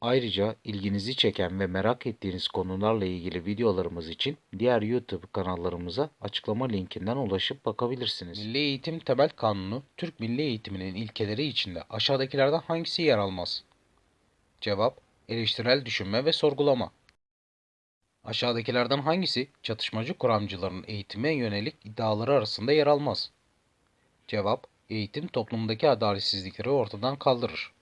Ayrıca ilginizi çeken ve merak ettiğiniz konularla ilgili videolarımız için diğer YouTube kanallarımıza açıklama linkinden ulaşıp bakabilirsiniz. Milli Eğitim Temel Kanunu, Türk Milli Eğitiminin ilkeleri içinde aşağıdakilerden hangisi yer almaz? Cevap, eleştirel düşünme ve sorgulama. Aşağıdakilerden hangisi çatışmacı kuramcıların eğitime yönelik iddiaları arasında yer almaz? Cevap, eğitim toplumdaki adaletsizlikleri ortadan kaldırır.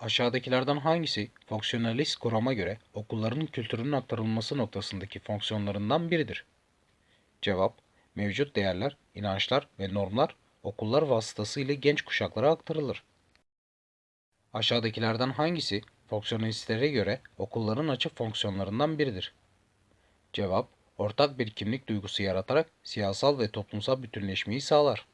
Aşağıdakilerden hangisi fonksiyonalist kurama göre okulların kültürünün aktarılması noktasındaki fonksiyonlarından biridir? Cevap, mevcut değerler, inançlar ve normlar okullar vasıtasıyla genç kuşaklara aktarılır. Aşağıdakilerden hangisi fonksiyonalistlere göre okulların açık fonksiyonlarından biridir? Cevap, ortak bir kimlik duygusu yaratarak siyasal ve toplumsal bütünleşmeyi sağlar.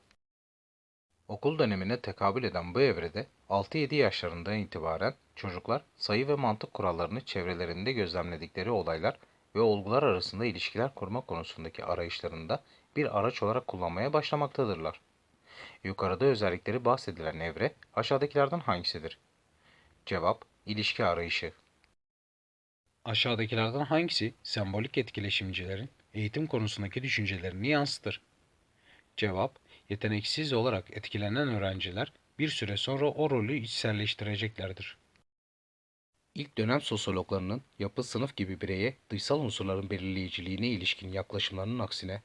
Okul dönemine tekabül eden bu evrede 6-7 yaşlarından itibaren çocuklar sayı ve mantık kurallarını çevrelerinde gözlemledikleri olaylar ve olgular arasında ilişkiler kurma konusundaki arayışlarında bir araç olarak kullanmaya başlamaktadırlar. Yukarıda özellikleri bahsedilen evre aşağıdakilerden hangisidir? Cevap, ilişki arayışı. Aşağıdakilerden hangisi sembolik etkileşimcilerin eğitim konusundaki düşüncelerini yansıtır? Cevap, yeteneksiz olarak etkilenen öğrenciler bir süre sonra o rolü içselleştireceklerdir. İlk dönem sosyologlarının yapı sınıf gibi bireye dışsal unsurların belirleyiciliğine ilişkin yaklaşımlarının aksine,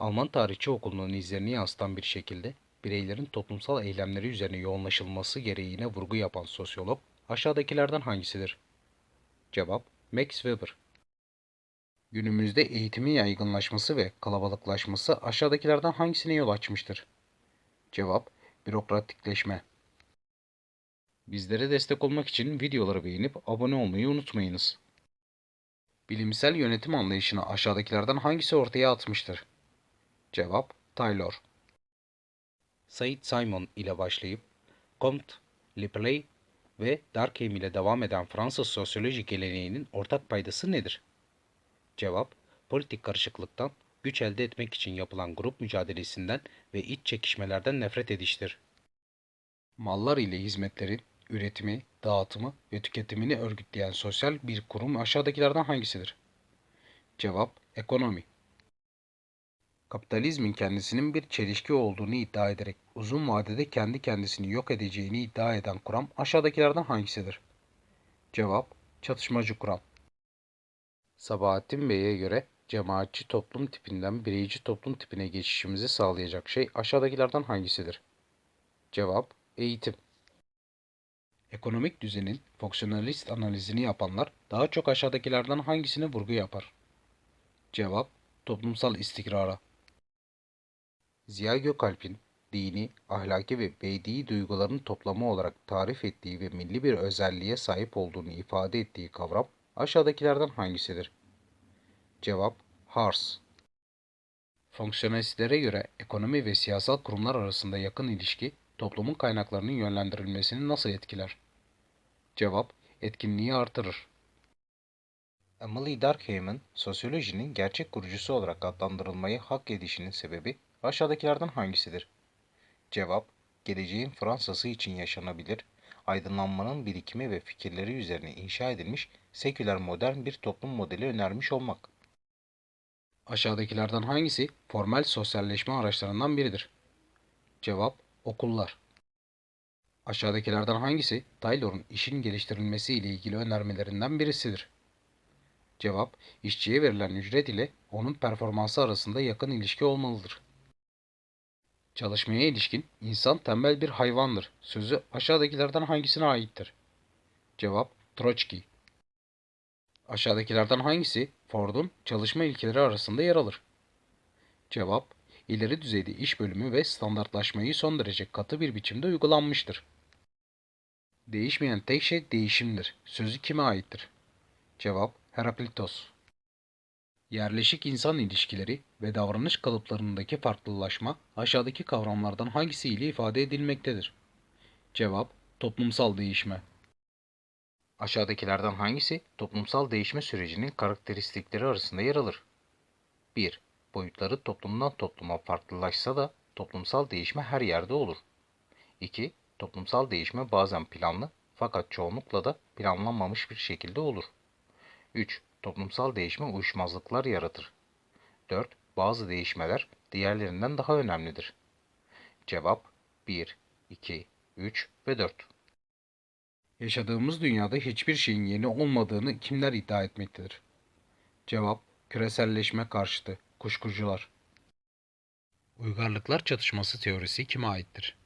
Alman tarihçi okulunun izlerini yansıtan bir şekilde bireylerin toplumsal eylemleri üzerine yoğunlaşılması gereğine vurgu yapan sosyolog aşağıdakilerden hangisidir? Cevap Max Weber. Günümüzde eğitimin yaygınlaşması ve kalabalıklaşması aşağıdakilerden hangisine yol açmıştır? Cevap bürokratikleşme. Bizlere destek olmak için videoları beğenip abone olmayı unutmayınız. Bilimsel yönetim anlayışını aşağıdakilerden hangisi ortaya atmıştır? Cevap Taylor. Said Simon ile başlayıp Comte, Lepeley ve Durkheim ile devam eden Fransız sosyoloji geleneğinin ortak paydası nedir? Cevap, politik karışıklıktan, güç elde etmek için yapılan grup mücadelesinden ve iç çekişmelerden nefret ediştir. Mallar ile hizmetlerin üretimi, dağıtımı ve tüketimini örgütleyen sosyal bir kurum aşağıdakilerden hangisidir? Cevap, ekonomi. Kapitalizmin kendisinin bir çelişki olduğunu iddia ederek uzun vadede kendi kendisini yok edeceğini iddia eden kuram aşağıdakilerden hangisidir? Cevap, çatışmacı kuram. Sabahattin Bey'e göre cemaatçi toplum tipinden bireyci toplum tipine geçişimizi sağlayacak şey aşağıdakilerden hangisidir? Cevap, eğitim. Ekonomik düzenin fonksiyonalist analizini yapanlar daha çok aşağıdakilerden hangisine vurgu yapar? Cevap, toplumsal istikrara. Ziya Gökalp'in dini, ahlaki ve beydi duyguların toplamı olarak tarif ettiği ve milli bir özelliğe sahip olduğunu ifade ettiği kavram aşağıdakilerden hangisidir? Cevap Hars. Fonksiyonalistlere göre ekonomi ve siyasal kurumlar arasında yakın ilişki toplumun kaynaklarının yönlendirilmesini nasıl etkiler? Cevap etkinliği artırır. Emily Durkheim'in sosyolojinin gerçek kurucusu olarak adlandırılmayı hak edişinin sebebi aşağıdakilerden hangisidir? Cevap geleceğin Fransa'sı için yaşanabilir, aydınlanmanın birikimi ve fikirleri üzerine inşa edilmiş seküler modern bir toplum modeli önermiş olmak. Aşağıdakilerden hangisi formel sosyalleşme araçlarından biridir? Cevap okullar. Aşağıdakilerden hangisi Taylor'un işin geliştirilmesi ile ilgili önermelerinden birisidir? Cevap işçiye verilen ücret ile onun performansı arasında yakın ilişki olmalıdır. Çalışmaya ilişkin insan tembel bir hayvandır. Sözü aşağıdakilerden hangisine aittir? Cevap Troçki. Aşağıdakilerden hangisi Ford'un çalışma ilkeleri arasında yer alır? Cevap ileri düzeyde iş bölümü ve standartlaşmayı son derece katı bir biçimde uygulanmıştır. Değişmeyen tek şey değişimdir. Sözü kime aittir? Cevap Heraklitos. Yerleşik insan ilişkileri ve davranış kalıplarındaki farklılaşma aşağıdaki kavramlardan hangisi ile ifade edilmektedir? Cevap: Toplumsal değişme. Aşağıdakilerden hangisi toplumsal değişme sürecinin karakteristikleri arasında yer alır? 1. Boyutları toplumdan topluma farklılaşsa da toplumsal değişme her yerde olur. 2. Toplumsal değişme bazen planlı fakat çoğunlukla da planlanmamış bir şekilde olur. 3. Toplumsal değişme uyuşmazlıklar yaratır. 4. Bazı değişmeler diğerlerinden daha önemlidir. Cevap 1, 2, 3 ve 4. Yaşadığımız dünyada hiçbir şeyin yeni olmadığını kimler iddia etmektedir? Cevap küreselleşme karşıtı kuşkucular. Uygarlıklar çatışması teorisi kime aittir?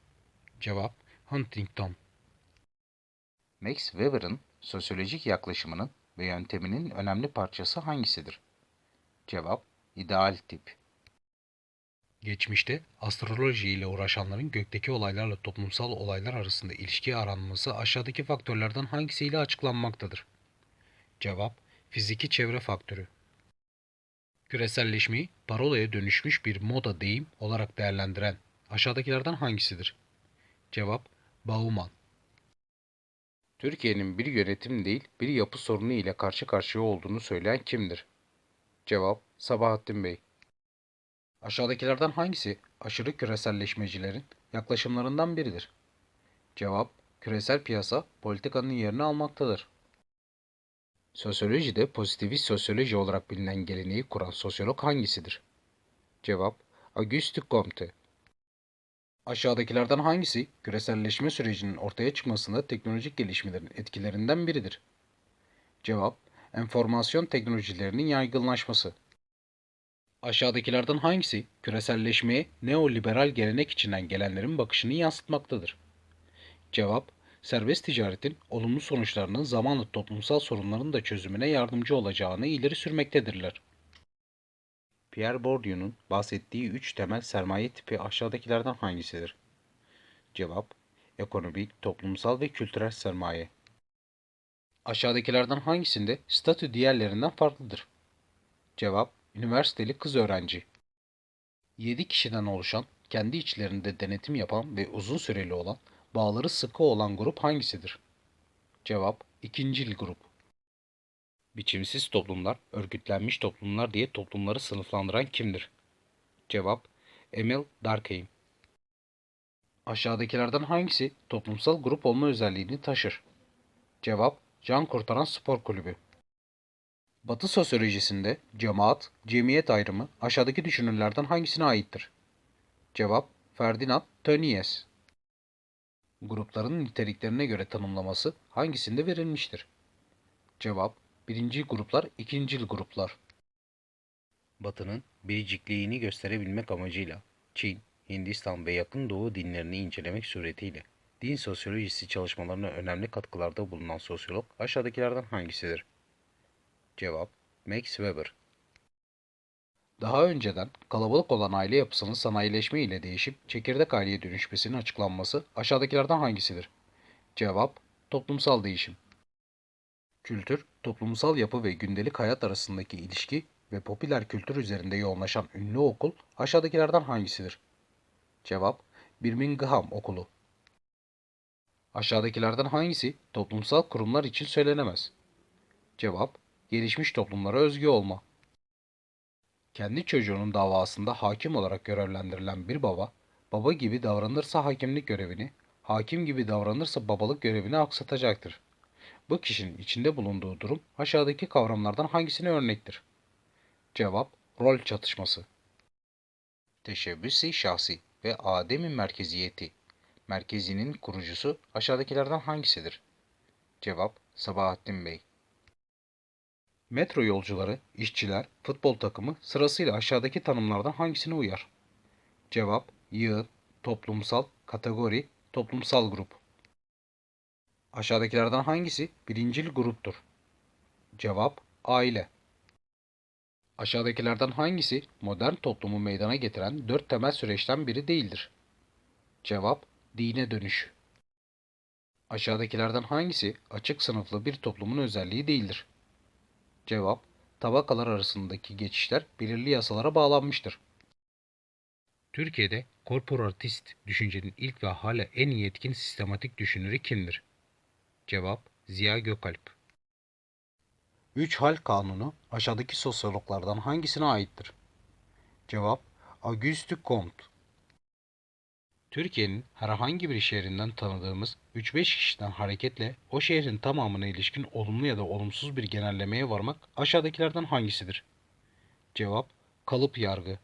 Cevap Huntington. Max Weber'ın sosyolojik yaklaşımının ve yönteminin önemli parçası hangisidir? Cevap ideal tip. Geçmişte astroloji ile uğraşanların gökteki olaylarla toplumsal olaylar arasında ilişki aranması aşağıdaki faktörlerden hangisiyle açıklanmaktadır? Cevap fiziki çevre faktörü. Küreselleşmeyi parolaya dönüşmüş bir moda deyim olarak değerlendiren aşağıdakilerden hangisidir? Cevap Bauman. Türkiye'nin bir yönetim değil bir yapı sorunu ile karşı karşıya olduğunu söyleyen kimdir? Cevap Sabahattin Bey. Aşağıdakilerden hangisi aşırı küreselleşmecilerin yaklaşımlarından biridir? Cevap küresel piyasa politikanın yerini almaktadır. Sosyolojide pozitivist sosyoloji olarak bilinen geleneği kuran sosyolog hangisidir? Cevap Auguste Comte. Aşağıdakilerden hangisi küreselleşme sürecinin ortaya çıkmasında teknolojik gelişmelerin etkilerinden biridir? Cevap enformasyon teknolojilerinin yaygınlaşması. Aşağıdakilerden hangisi küreselleşmeye neoliberal gelenek içinden gelenlerin bakışını yansıtmaktadır? Cevap serbest ticaretin olumlu sonuçlarının zamanla toplumsal sorunların da çözümüne yardımcı olacağını ileri sürmektedirler. Pierre Bourdieu'nun bahsettiği üç temel sermaye tipi aşağıdakilerden hangisidir? Cevap ekonomik, toplumsal ve kültürel sermaye. Aşağıdakilerden hangisinde statü diğerlerinden farklıdır? Cevap üniversiteli kız öğrenci. 7 kişiden oluşan, kendi içlerinde denetim yapan ve uzun süreli olan, bağları sıkı olan grup hangisidir? Cevap ikincil grup. Biçimsiz toplumlar, örgütlenmiş toplumlar diye toplumları sınıflandıran kimdir? Cevap Emil Durkheim. Aşağıdakilerden hangisi toplumsal grup olma özelliğini taşır? Cevap Can Kurtaran Spor Kulübü. Batı sosyolojisinde cemaat, cemiyet ayrımı aşağıdaki düşünürlerden hangisine aittir? Cevap Ferdinand Tönnies. Grupların niteliklerine göre tanımlaması hangisinde verilmiştir? Cevap birinci gruplar, ikincil gruplar. Batı'nın biricikliğini gösterebilmek amacıyla Çin, Hindistan ve Yakın Doğu dinlerini incelemek suretiyle din sosyolojisi çalışmalarına önemli katkılarda bulunan sosyolog aşağıdakilerden hangisidir? Cevap Max Weber. Daha önceden kalabalık olan aile yapısının sanayileşme ile değişip çekirdek aileye dönüşmesinin açıklanması aşağıdakilerden hangisidir? Cevap toplumsal değişim. Kültür, toplumsal yapı ve gündelik hayat arasındaki ilişki ve popüler kültür üzerinde yoğunlaşan ünlü okul aşağıdakilerden hangisidir? Cevap Birmingham Okulu. Aşağıdakilerden hangisi toplumsal kurumlar için söylenemez? Cevap gelişmiş toplumlara özgü olma. Kendi çocuğunun davasında hakim olarak görevlendirilen bir baba, baba gibi davranırsa hakimlik görevini, hakim gibi davranırsa babalık görevini aksatacaktır. Bu kişinin içinde bulunduğu durum aşağıdaki kavramlardan hangisine örnektir? Cevap, rol çatışması. Teşebbüsi şahsi ve ademi merkeziyeti. Merkezinin kurucusu aşağıdakilerden hangisidir? Cevap, Sabahattin Bey. Metro yolcuları, işçiler, futbol takımı sırasıyla aşağıdaki tanımlardan hangisine uyar? Cevap, yığın, toplumsal, kategori, toplumsal grup. Aşağıdakilerden hangisi birincil gruptur? Cevap, aile. Aşağıdakilerden hangisi modern toplumu meydana getiren dört temel süreçten biri değildir? Cevap, dine dönüş. Aşağıdakilerden hangisi açık sınıflı bir toplumun özelliği değildir? Cevap, tabakalar arasındaki geçişler belirli yasalara bağlanmıştır. Türkiye'de korporatist düşüncenin ilk ve hala en iyi etkin sistematik düşünürü kimdir? Cevap Ziya Gökalp. Üç hal kanunu aşağıdaki sosyologlardan hangisine aittir? Cevap Auguste Comte. Türkiye'nin herhangi bir şehrinden tanıdığımız 3-5 kişiden hareketle o şehrin tamamına ilişkin olumlu ya da olumsuz bir genellemeye varmak aşağıdakilerden hangisidir? Cevap kalıp yargı.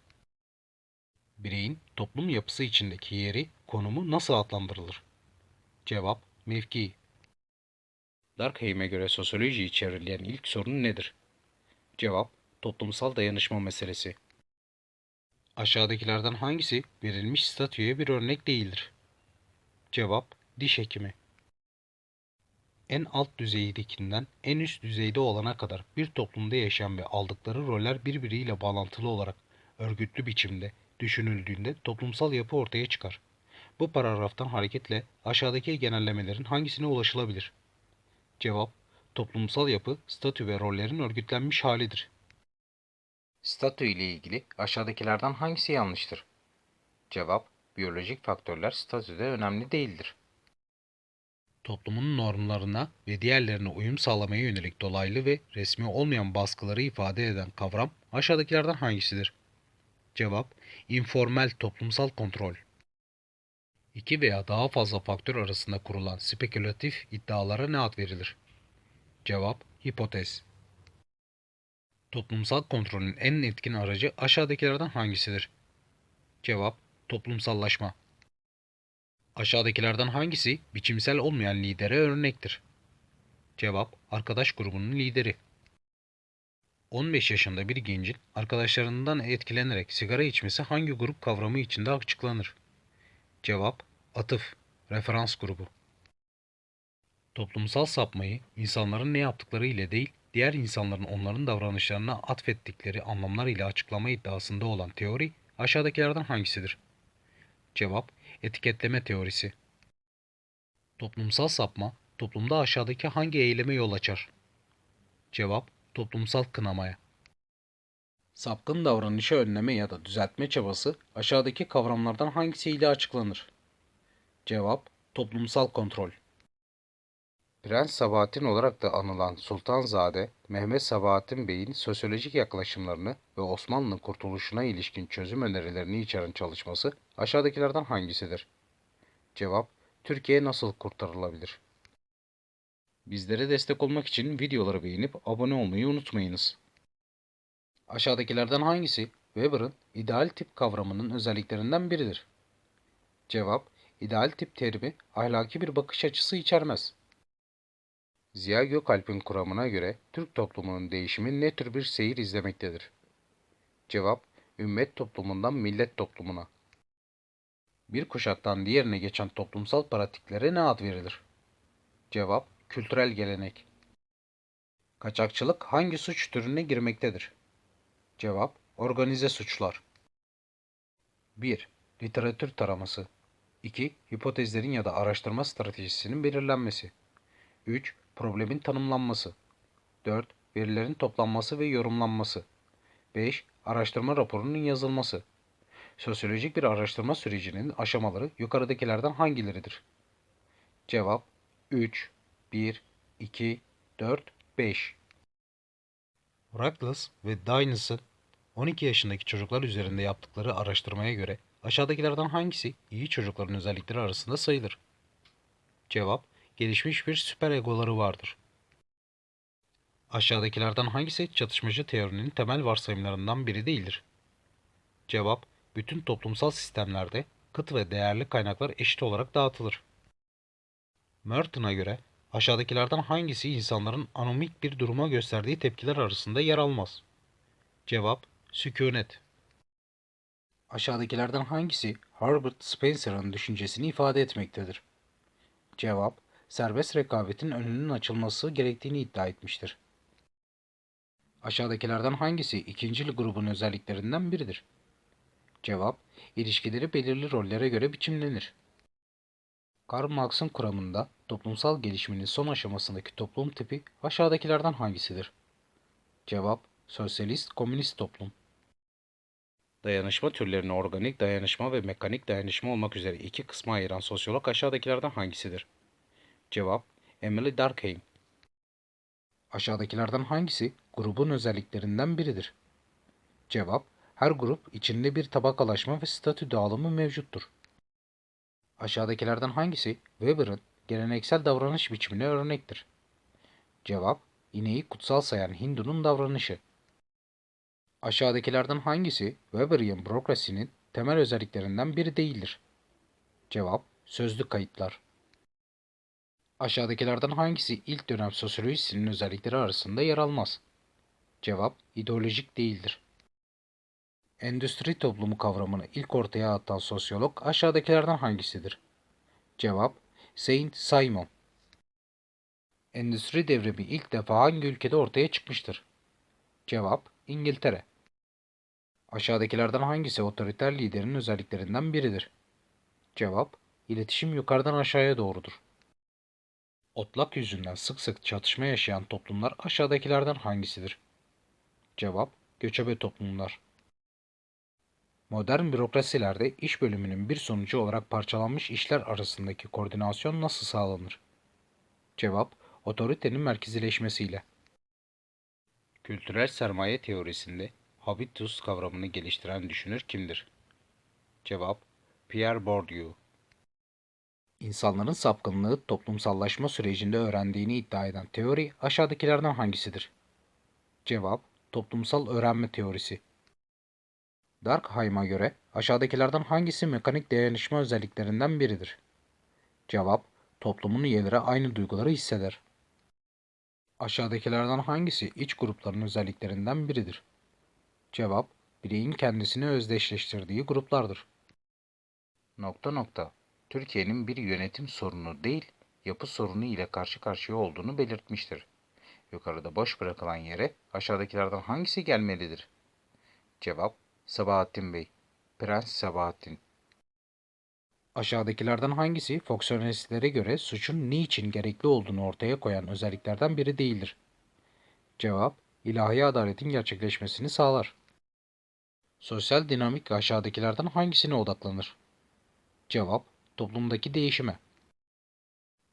Bireyin toplum yapısı içindeki yeri, konumu nasıl adlandırılır? Cevap mevki. Durkheim'e göre sosyolojiyi çevreleyen ilk sorun nedir? Cevap toplumsal dayanışma meselesi. Aşağıdakilerden hangisi verilmiş statüye bir örnek değildir? Cevap diş hekimi. En alt düzeydekinden en üst düzeyde olana kadar bir toplumda yaşayan ve aldıkları roller birbiriyle bağlantılı olarak örgütlü biçimde düşünüldüğünde toplumsal yapı ortaya çıkar. Bu paragraftan hareketle aşağıdaki genellemelerin hangisine ulaşılabilir? Cevap toplumsal yapı, statü ve rollerin örgütlenmiş halidir. Statü ile ilgili aşağıdakilerden hangisi yanlıştır? Cevap, biyolojik faktörler statüde önemli değildir. Toplumun normlarına ve diğerlerine uyum sağlamaya yönelik dolaylı ve resmi olmayan baskıları ifade eden kavram aşağıdakilerden hangisidir? Cevap, informal toplumsal kontrol. İki veya daha fazla faktör arasında kurulan spekülatif iddialara ne ad verilir? Cevap, hipotez. Toplumsal kontrolün en etkin aracı aşağıdakilerden hangisidir? Cevap, toplumsallaşma. Aşağıdakilerden hangisi biçimsel olmayan lidere örnektir? Cevap, arkadaş grubunun lideri. 15 yaşında bir gencin arkadaşlarından etkilenerek sigara içmesi hangi grup kavramı içinde açıklanır? Cevap, atıf, referans grubu. Toplumsal sapmayı insanların ne yaptıkları ile değil, diğer insanların onların davranışlarına atfettikleri anlamlar ile açıklama iddiasında olan teori aşağıdakilerden hangisidir? Cevap, etiketleme teorisi. Toplumsal sapma, toplumda aşağıdaki hangi eyleme yol açar? Cevap, toplumsal kınamaya. Sapkın davranışı önleme ya da düzeltme çabası aşağıdaki kavramlardan hangisiyle açıklanır? Cevap, toplumsal kontrol. Prens Sabahattin olarak da anılan Sultanzade, Mehmet Sabahattin Bey'in sosyolojik yaklaşımlarını ve Osmanlı'nın kurtuluşuna ilişkin çözüm önerilerini içeren çalışması aşağıdakilerden hangisidir? Cevap, Türkiye nasıl kurtarılabilir? Bizlere destek olmak için videoları beğenip abone olmayı unutmayınız. Aşağıdakilerden hangisi Weber'ın ideal tip kavramının özelliklerinden biridir? Cevap, ideal tip terimi ahlaki bir bakış açısı içermez. Ziya Gökalp'in kuramına göre Türk toplumunun değişimi ne tür bir seyir izlemektedir? Cevap, ümmet toplumundan millet toplumuna. Bir kuşaktan diğerine geçen toplumsal pratiklere ne ad verilir? Cevap, kültürel gelenek. Kaçakçılık hangi suç türüne girmektedir? Cevap, organize suçlar. 1. Literatür taraması. 2. Hipotezlerin ya da araştırma stratejisinin belirlenmesi. 3. Problemin tanımlanması. 4. Verilerin toplanması ve yorumlanması. 5. Araştırma raporunun yazılması. Sosyolojik bir araştırma sürecinin aşamaları yukarıdakilerden hangileridir? Cevap 3, 1, 2, 4, 5. Ruggles ve Dynes'ın 12 yaşındaki çocuklar üzerinde yaptıkları araştırmaya göre aşağıdakilerden hangisi iyi çocukların özellikleri arasında sayılır? Cevap gelişmiş bir süper egoları vardır. Aşağıdakilerden hangisi çatışmacı teorinin temel varsayımlarından biri değildir? Cevap, bütün toplumsal sistemlerde kıt ve değerli kaynaklar eşit olarak dağıtılır. Merton'a göre aşağıdakilerden hangisi insanların anomik bir duruma gösterdiği tepkiler arasında yer almaz? Cevap, sükunet. Aşağıdakilerden hangisi Herbert Spencer'ın düşüncesini ifade etmektedir? Cevap, serbest rekabetin önünün açılması gerektiğini iddia etmiştir. Aşağıdakilerden hangisi ikincil grubun özelliklerinden biridir? Cevap, ilişkileri belirli rollere göre biçimlenir. Karl Marx'ın kuramında toplumsal gelişimin son aşamasındaki toplum tipi aşağıdakilerden hangisidir? Cevap, Sosyalist, komünist toplum. Dayanışma türlerini organik dayanışma ve mekanik dayanışma olmak üzere iki kısma ayıran sosyolog aşağıdakilerden hangisidir? Cevap Emily Durkheim. Aşağıdakilerden hangisi grubun özelliklerinden biridir? Cevap her grup içinde bir tabakalaşma ve statü dağılımı mevcuttur. Aşağıdakilerden hangisi Weber'ın geleneksel davranış biçimine örnektir? Cevap ineği kutsal sayan Hindu'nun davranışı. Aşağıdakilerden hangisi Weberian bürokrasinin temel özelliklerinden biri değildir? Cevap sözlü kayıtlar. Aşağıdakilerden hangisi ilk dönem sosyolojisinin özellikleri arasında yer almaz? Cevap ideolojik değildir. Endüstri toplumu kavramını ilk ortaya atan sosyolog aşağıdakilerden hangisidir? Cevap Saint Simon. Endüstri devrimi ilk defa hangi ülkede ortaya çıkmıştır? Cevap İngiltere. Aşağıdakilerden hangisi otoriter liderin özelliklerinden biridir? Cevap İletişim yukarıdan aşağıya doğrudur. Otlak yüzünden sık sık çatışma yaşayan toplumlar aşağıdakilerden hangisidir? Cevap göçebe toplumlar. Modern bürokrasilerde iş bölümünün bir sonucu olarak parçalanmış işler arasındaki koordinasyon nasıl sağlanır? Cevap otoritenin merkezileşmesiyle. Kültürel sermaye teorisinde habitus kavramını geliştiren düşünür kimdir? Cevap Pierre Bourdieu. İnsanların sapkınlığı toplumsallaşma sürecinde öğrendiğini iddia eden teori aşağıdakilerden hangisidir? Cevap toplumsal öğrenme teorisi. Durkheim'a göre aşağıdakilerden hangisi mekanik dayanışma özelliklerinden biridir? Cevap toplumun üyeleri aynı duyguları hisseder. Aşağıdakilerden hangisi iç grupların özelliklerinden biridir? Cevap, bireyin kendisini özdeşleştirdiği gruplardır. Nokta nokta. Türkiye'nin bir yönetim sorunu değil, yapı sorunu ile karşı karşıya olduğunu belirtmiştir. Yukarıda boş bırakılan yere aşağıdakilerden hangisi gelmelidir? Cevap, Sabahattin Bey. Prens Sabahattin. Aşağıdakilerden hangisi fonksiyonistlere göre suçun niçin gerekli olduğunu ortaya koyan özelliklerden biri değildir? Cevap, ilahi adaletin gerçekleşmesini sağlar. Sosyal dinamik aşağıdakilerden hangisine odaklanır? Cevap, toplumdaki değişime.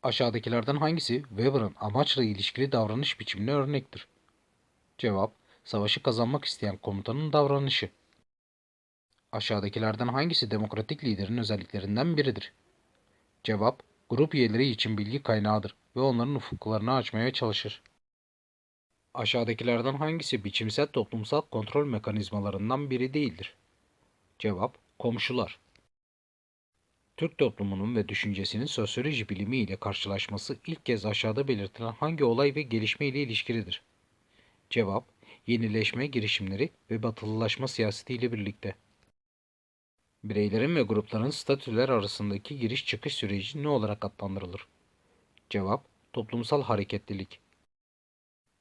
Aşağıdakilerden hangisi Weber'ın amaçla ilişkili davranış biçimine örnektir? Cevap, savaşı kazanmak isteyen komutanın davranışı. Aşağıdakilerden hangisi demokratik liderin özelliklerinden biridir? Cevap, grup üyeleri için bilgi kaynağıdır ve onların ufuklarını açmaya çalışır. Aşağıdakilerden hangisi biçimsel toplumsal kontrol mekanizmalarından biri değildir? Cevap, komşular. Türk toplumunun ve düşüncesinin sosyoloji bilimi ile karşılaşması ilk kez aşağıda belirtilen hangi olay ve gelişme ile ilişkilidir? Cevap, yenileşme girişimleri ve batılılaşma siyaseti ile birlikte. Bireylerin ve grupların statüler arasındaki giriş çıkış süreci ne olarak adlandırılır? Cevap, toplumsal hareketlilik.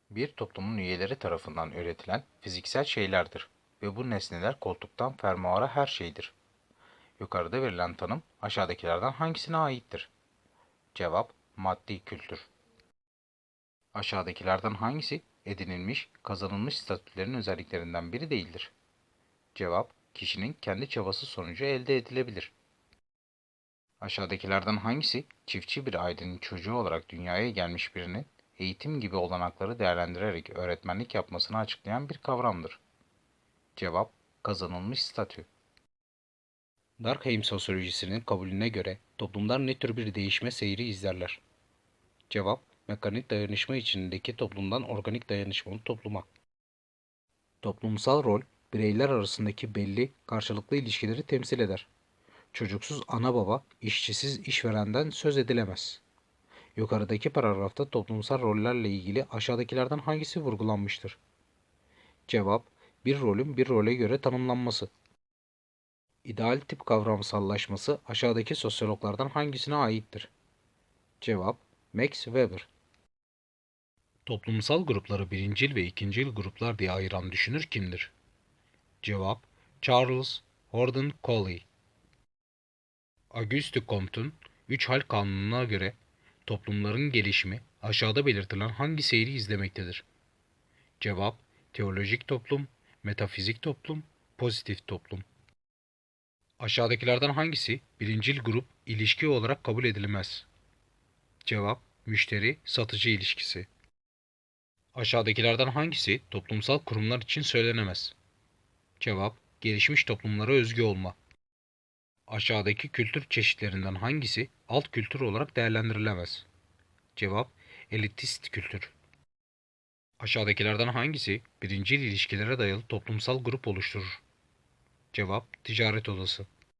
Bir toplumun üyeleri tarafından üretilen fiziksel şeylerdir ve bu nesneler koltuktan fermuara her şeydir. Yukarıda verilen tanım aşağıdakilerden hangisine aittir? Cevap, maddi kültür. Aşağıdakilerden hangisi edinilmiş, kazanılmış statülerin özelliklerinden biri değildir? Cevap, kişinin kendi çabası sonucu elde edilebilir. Aşağıdakilerden hangisi çiftçi bir ailenin çocuğu olarak dünyaya gelmiş birinin eğitim gibi olanakları değerlendirerek öğretmenlik yapmasını açıklayan bir kavramdır? Cevap kazanılmış statü. Durkheim sosyolojisinin kabulüne göre toplumlar ne tür bir değişme seyri izlerler? Cevap mekanik dayanışma içindeki toplumdan organik dayanışmalı topluma. Toplumsal rol bireyler arasındaki belli karşılıklı ilişkileri temsil eder. Çocuksuz ana baba, işçisiz işverenden söz edilemez. Yukarıdaki paragrafta toplumsal rollerle ilgili aşağıdakilerden hangisi vurgulanmıştır? Cevap, bir rolün bir role göre tanımlanması. İdeal tip kavramsallaşması aşağıdaki sosyologlardan hangisine aittir? Cevap, Max Weber. Toplumsal grupları birincil ve ikincil gruplar diye ayıran düşünür kimdir? Cevap, Charles Horden Coley. Auguste Comte'un üç hal kanununa göre toplumların gelişimi aşağıda belirtilen hangi seyri izlemektedir? Cevap, teolojik toplum, metafizik toplum, pozitif toplum. Aşağıdakilerden hangisi birincil grup ilişki olarak kabul edilemez? Cevap, müşteri satıcı ilişkisi. Aşağıdakilerden hangisi toplumsal kurumlar için söylenemez? Cevap, gelişmiş toplumlara özgü olma. Aşağıdaki kültür çeşitlerinden hangisi alt kültür olarak değerlendirilemez? Cevap, elitist kültür. Aşağıdakilerden hangisi birincil ilişkilere dayalı toplumsal grup oluşturur? Cevap, ticaret odası.